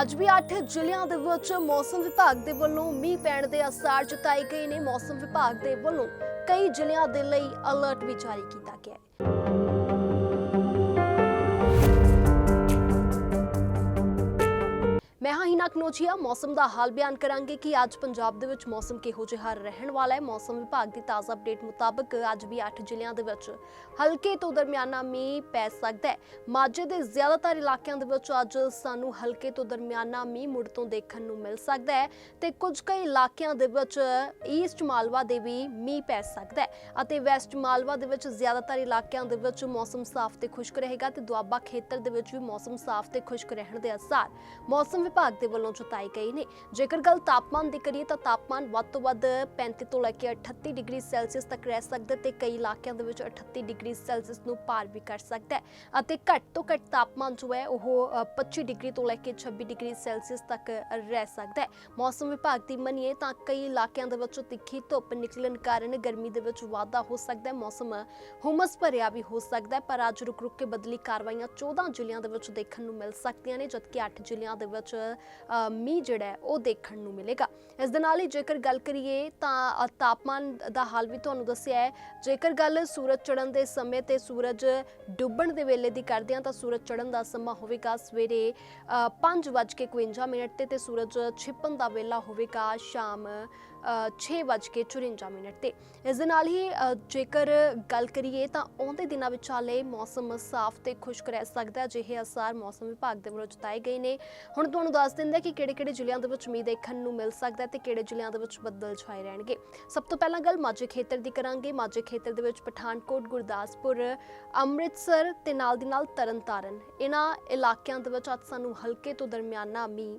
ਅੱਜ ਵੀ 8 ਜ਼ਿਲ੍ਹਿਆਂ ਦੇ ਵਿੱਚ ਮੌਸਮ ਵਿਭਾਗ ਦੇ ਵੱਲੋਂ ਮੀਂਹ ਪੈਣ ਦੇ ਅਸਾਰ ਜਤਾਏ ਗਏ ਨੇ। ਮੌਸਮ ਵਿਭਾਗ ਦੇ ਵੱਲੋਂ ਕਈ ਜ਼ਿਲ੍ਹਿਆਂ ਦੇ ਲਈ ਅਲਰਟ ਵੀ ਜਾਰੀ ਕੀਤਾ ਗਿਆ ਹੈ। ਮੈਂ ਹਾਂ। ਹਿਨਾ ਕਨੋਚੀਆ ਮੌਸਮ ਦਾ ਹਾਲ ਬਿਆਨ ਕਰਾਂਗੇ ਕਿ ਅੱਜ ਪੰਜਾਬ ਦੇ ਵਿੱਚ ਮੌਸਮ ਕਿਹੋ ਜਿਹਾ ਰਹਿਣ ਵਾਲਾ ਹੈ। ਮੌਸਮ ਵਿਭਾਗ ਦੀ ਤਾਜ਼ਾ ਅਪਡੇਟ ਮੁਤਾਬਕ ਅੱਜ ਵੀ 8 ਜ਼ਿਲ੍ਹਿਆਂ ਦੇ ਵਿੱਚ ਹਲਕੇ ਤੋਂ ਦਰਮਿਆਨਾ ਮੀਂਹ ਪੈ ਸਕਦਾ ਹੈ। ਮਾਝੇ ਦੇ ਜ਼ਿਆਦਾਤਰ ਇਲਾਕਿਆਂ ਦੇ ਵਿੱਚ ਅੱਜ ਸਾਨੂੰ ਹਲਕੇ ਤੋਂ ਦਰਮਿਆਨਾ ਮੀਂਹ ਮੁੜ ਤੋਂ ਦੇਖਣ ਨੂੰ ਮਿਲ ਸਕਦਾ ਹੈ ਤੇ ਕੁਝ ਕਈ ਇਲਾਕਿਆਂ ਦੇ ਵਿੱਚ ਈਸਟ ਮਾਲਵਾ ਦੇ ਵੀ ਮੀਂਹ ਪੈ ਸਕਦਾ ਹੈ ਅਤੇ ਵੈਸਟ ਮਾਲਵਾ ਦੇ ਵਿੱਚ ਜ਼ਿਆਦਾਤਰ ਇਲਾਕਿਆਂ ਦੇ ਵਿੱਚ ਮੌਸਮ ਸਾਫ਼ ਤੇ ਖੁਸ਼ਕ ਰਹੇਗਾ ਤੇ ਦੁਆਬਾ ਖੇਤਰ ਦੇ ਵਿੱਚ ਵੀ ਮੌਸਮ ਸਾਫ਼ ਤੇ ਖੁਸ਼ਕ ਰਹਿਣ ਦੇ ਅਸਾਰ। ਮੌਸਮ ਵਿਭਾਗ ਵਿਭਾਗ ਦੇ ਵੱਲੋਂ ਜਤਾਏ ਗਏ ਨੇ। ਜੇਕਰ ਗੱਲ ਤਾਪਮਾਨ ਦੀ ਕਰੀਏ ਤਾਂ ਤਾਪਮਾਨ ਵੱਧ ਤੋਂ ਵੱਧ 35 ਤੋਂ ਲੈ ਕੇ 38 ਡਿਗਰੀ ਸੈਲਸੀਅਸ ਤੱਕ ਰਹਿ ਸਕਦਾ ਤੇ ਕਈ ਇਲਾਕਿਆਂ ਦੇ ਵਿੱਚ 38 ਡਿਗਰੀ ਸੈਲਸੀਅਸ ਨੂੰ ਪਾਰ ਵੀ ਕਰ ਸਕਦਾ ਹੈ ਅਤੇ ਘੱਟ ਤੋਂ ਘੱਟ ਤਾਪਮਾਨ ਜੋ ਹੈ ਉਹ ਅ, 25 ਡਿਗਰੀ ਤੋਂ ਲੈ ਕੇ 26 ਡਿਗਰੀ ਸੈਲਸੀਅਸ ਤੱਕ ਰਹਿ ਸਕਦਾ ਹੈ। ਮੌਸਮ ਵਿਭਾਗ ਦੀ ਮੰਨੀਏ ਤਾਂ ਕਈ ਇਲਾਕਿਆਂ ਦੇ ਵਿੱਚ ਤਿੱਖੀ ਧੁੱਪ ਨਿਕਲਣ ਕਾਰਨ ਗਰਮੀ ਦੇ ਵਿੱਚ ਵਾਧਾ ਹੋ ਸਕਦਾ ਹੈ ਮੌਸਮ ਹੁਮਸ ਭਰਿਆ ਵੀ ਹੋ ਸਕਦਾ ਹੈ ਪਰ ਅੱਜ ਰੁਕ ਰੁਕ ਕੇ ਬਦਲੀ ਕਾਰਵਾਈਆਂ 14 ਜ਼ਿਲ੍ਹਿਆਂ ਦੇ ਵਿੱਚ ਦੇਖਣ ਨੂੰ ਮਿਲ ਸਕਦੀਆਂ ਨੇ ਜਦਕਿ 8 ਜ਼ਿਲ੍ਹਿਆਂ ਦੇ ਵਿੱਚ ਅ, ਮੀਂਹ ਜਿਹੜਾ ਉਹ ਦੇਖਣ ਨੂੰ ਮਿਲੇਗਾ। ਇਸ ਦੇ ਨਾਲ ਹੀ ਜੇਕਰ ਗੱਲ ਕਰੀਏ ਤਾਂ ਤਾਪਮਾਨ ਦਾ ਹਾਲ ਵੀ ਤੁਹਾਨੂੰ ਦੱਸਿਆ ਹੈ। ਜੇਕਰ ਗੱਲ ਸੂਰਜ ਚੜ੍ਹਨ ਦੇ ਸਮੇਂ ਤੇ ਸੂਰਜ ਡੁੱਬਣ ਦੇ ਵੇਲੇ ਦੀ ਕਰਦੇ ਹਾਂ ਤਾਂ ਸੂਰਜ ਚੜ੍ਹਨ ਦਾ ਸਮਾਂ ਹੋਵੇਗਾ ਸਵੇਰੇ 5:51 ਮਿੰਟ ਤੇ ਤੇ ਸੂਰਜ ਛਿਪਣ ਦਾ ਵੇਲਾ ਹੋਵੇਗਾ ਸ਼ਾਮ 6:54 ਮਿੰਟ ਤੇ। ਇਸ ਦੇ ਨਾਲ ਹੀ ਜੇਕਰ ਗੱਲ ਕਰੀਏ ਤਾਂ ਆਉਂਦੇ ਦਿਨਾਂ ਵਿਚਾਲੇ ਮੌਸਮ ਸਾਫ਼ ਤੇ ਖੁਸ਼ਕ ਰਹਿ ਸਕਦਾ ਹੈ ਜਿਹੇ ਅਸਾਰ ਮੌਸਮ ਵਿਭਾਗ ਦੇ ਵੱਲੋਂ ਜਤਾਏ ਗਏ ਨੇ। ਹੁਣ ਤੁਹਾਨੂੰ ਦੱਸ ਦਿੰਦਾ ਕਿ ਕਿਹੜੇ-ਕਿਹੜੇ ਜ਼ਿਲ੍ਹਿਆਂ ਦੇ ਵਿੱਚ ਮੀਂਹ ਦੇਖਣ ਨੂੰ ਮਿਲ ਸਕਦਾ ਹੈ ਤੇ ਕਿਹੜੇ ਜ਼ਿਲ੍ਹਿਆਂ ਦੇ ਵਿੱਚ ਬੱਦਲ ਛਾਏ ਰਹਿਣਗੇ। ਸਭ ਤੋਂ ਪਹਿਲਾਂ ਗੱਲ ਮਾਝੇ ਖੇਤਰ ਦੀ ਕਰਾਂਗੇ। ਮਾਝੇ ਖੇਤਰ ਦੇ ਵਿੱਚ ਪਠਾਨਕੋਟ, ਗੁਰਦਾਸਪੁਰ, ਅੰਮ੍ਰਿਤਸਰ ਤੇ ਨਾਲ ਦੀ ਨਾਲ ਤਰਨਤਾਰਨ। ਇਹਨਾਂ ਇਲਾਕਿਆਂ ਦੇ ਵਿੱਚ ਅੱਜ ਸਾਨੂੰ ਹਲਕੇ ਤੋਂ ਦਰਮਿਆਨਾ ਮੀਂਹ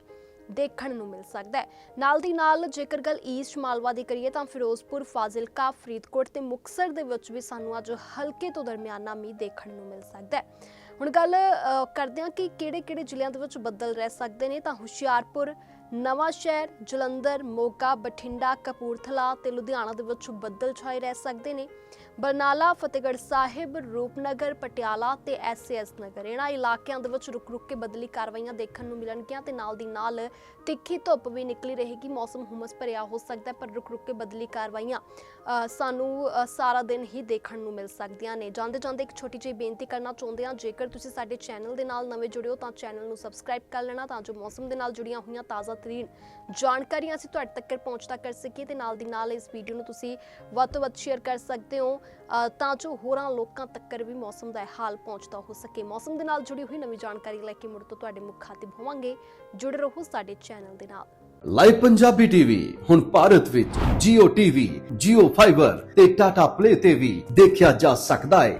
ਦੇਖਣ ਨੂੰ ਮਿਲ ਸਕਦਾ ਹੈ। ਨਾਲ ਦੀ ਨਾਲ ਜੇਕਰ ਗੱਲ ਈਸਟ ਮਾਲਵਾ ਦੀ ਕਰੀਏ ਤਾਂ ਫਿਰੋਜ਼ਪੁਰ, ਫਾਜ਼ਿਲਕਾ, ਫਰੀਦਕੋਟ ਤੇ ਮੁਕਸਰ ਦੇ ਵਿੱਚ ਵੀ ਸਾਨੂੰ ਅੱਜ ਹਲਕੇ ਤੋਂ ਦਰਮਿਆਨਾ ਮੀਂਹ ਦੇਖਣ ਨੂੰ ਮਿਲ ਸਕਦਾ ਹੈ। ਹੁਣ ਗੱਲ ਅ, ਕਰਦੇ ਹਾਂ ਕਿ ਕਿਹੜੇ-ਕਿਹੜੇ ਜ਼ਿਲ੍ਹਿਆਂ ਦੇ ਵਿੱਚ ਬੱਦਲ ਰਹਿ ਸਕਦੇ ਨੇ ਤਾਂ ਹੁਸ਼ਿਆਰਪੁਰ ਨਵਾਂ ਸ਼ਹਿਰ, ਜਲੰਧਰ, ਮੋਗਾ, ਬਠਿੰਡਾ, ਕਪੂਰਥਲਾ ਤੇ ਲੁਧਿਆਣਾ ਦੇ ਵਿੱਚ ਬੱਦਲ ਛਾਏ ਰਹਿ ਸਕਦੇ ਨੇ। ਬਰਨਾਲਾ, ਫਤਿਹਗੜ੍ਹ ਸਾਹਿਬ, ਰੂਪਨਗਰ, ਪਟਿਆਲਾ ਤੇ ਐਸਐਸ ਨਗਰ। ਇਹਨਾਂ ਇਲਾਕਿਆਂ ਦੇ ਵਿੱਚ ਰੁਕ-ਰੁਕ ਕੇ ਬਦਲੀ ਕਾਰਵਾਈਆਂ ਦੇਖਣ ਨੂੰ ਮਿਲਣਗੀਆਂ ਤੇ ਨਾਲ ਦੀ ਨਾਲ ਤਿੱਖੀ ਧੁੱਪ ਵੀ ਨਿਕਲੀ ਰਹੇਗੀ। ਮੌਸਮ ਹੁਮਸ ਭਰਿਆ ਹੋ ਸਕਦਾ ਪਰ ਰੁਕ-ਰੁਕ ਕੇ ਬਦਲੀ ਕਾਰਵਾਈਆਂ ਸਾਨੂੰ ਸਾਰਾ ਦਿਨ ਹੀ ਦੇਖਣ ਨੂੰ ਮਿਲ ਸਕਦੀਆਂ ਨੇ। ਜਾਂਦੇ ਜਾਂਦੇ ਇੱਕ ਛੋਟੀ ਜਿਹੀ ਬੇਨਤੀ ਕਰਨਾ ਚਾਹੁੰਦੇ ਹਾਂ, ਜੇਕਰ ਤੁਸੀਂ ਸਾਡੇ ਚੈਨਲ ਦੇ ਨਾਲ ਨਵੇਂ ਜੁੜੇ ਹੋ ਤਾਂ ਚੈਨਲ ਨੂੰ ਸਬਸਕ੍ਰਾਈਬ ਕਰ ਲੈਣਾ ਤਾਂ ਜੋ ਮੌਸਮ ਦੇ ਨਾਲ ਜੁੜੀਆਂ ਹੋਈਆਂ ਤਾਜ਼ਾ ਤਰੀਨ ਜਾਣਕਾਰੀਆਂ ਅਸੀਂ ਤੁਹਾਡੇ ਤੱਕ ਪਹੁੰਚਦਾ ਕਰ ਸਕੀਏ ਤੇ ਨਾਲ ਦੀ ਨਾਲ ਇਸ ਵੀਡੀਓ ਨੂੰ ਤੁਸੀਂ ਵੱਧ ਤੋਂ ਵੱਧ ਸ਼ੇਅਰ ਕਰ ਸਕਦੇ ਹੋ ਤਾਂ ਜੋ ਹੋਰਾਂ ਲੋਕਾਂ ਤੱਕ ਵੀ ਮੌਸਮ ਦਾ ਹਾਲ ਪਹੁੰਚਦਾ ਹੋ ਸਕੇ। ਮੌਸਮ ਦੇ ਨਾਲ ਜੁੜੀ ਹੋਈ ਨਵੀਂ ਜਾਣਕਾਰੀ ਲੈ ਕੇ ਮੁੜ ਤੋਂ ਤੁਹਾਡੇ ਮੁੱਖ ਹੋਵਾਂਗੇ ਜੁੜੇ ਰਹੋ ਸਾਡੇ ਚੈਨਲ ਦੇ ਨਾਲ। ਲਾਈਵ ਪੰਜਾਬੀ ਟੀਵੀ ਹੁਣ ਭਾਰਤ ਵਿੱਚ Jio TV, Jio Fiber ਤੇ Tata Play ਤੇ ਵੀ ਦੇਖਿਆ ਜਾ ਸਕਦਾ ਹੈ।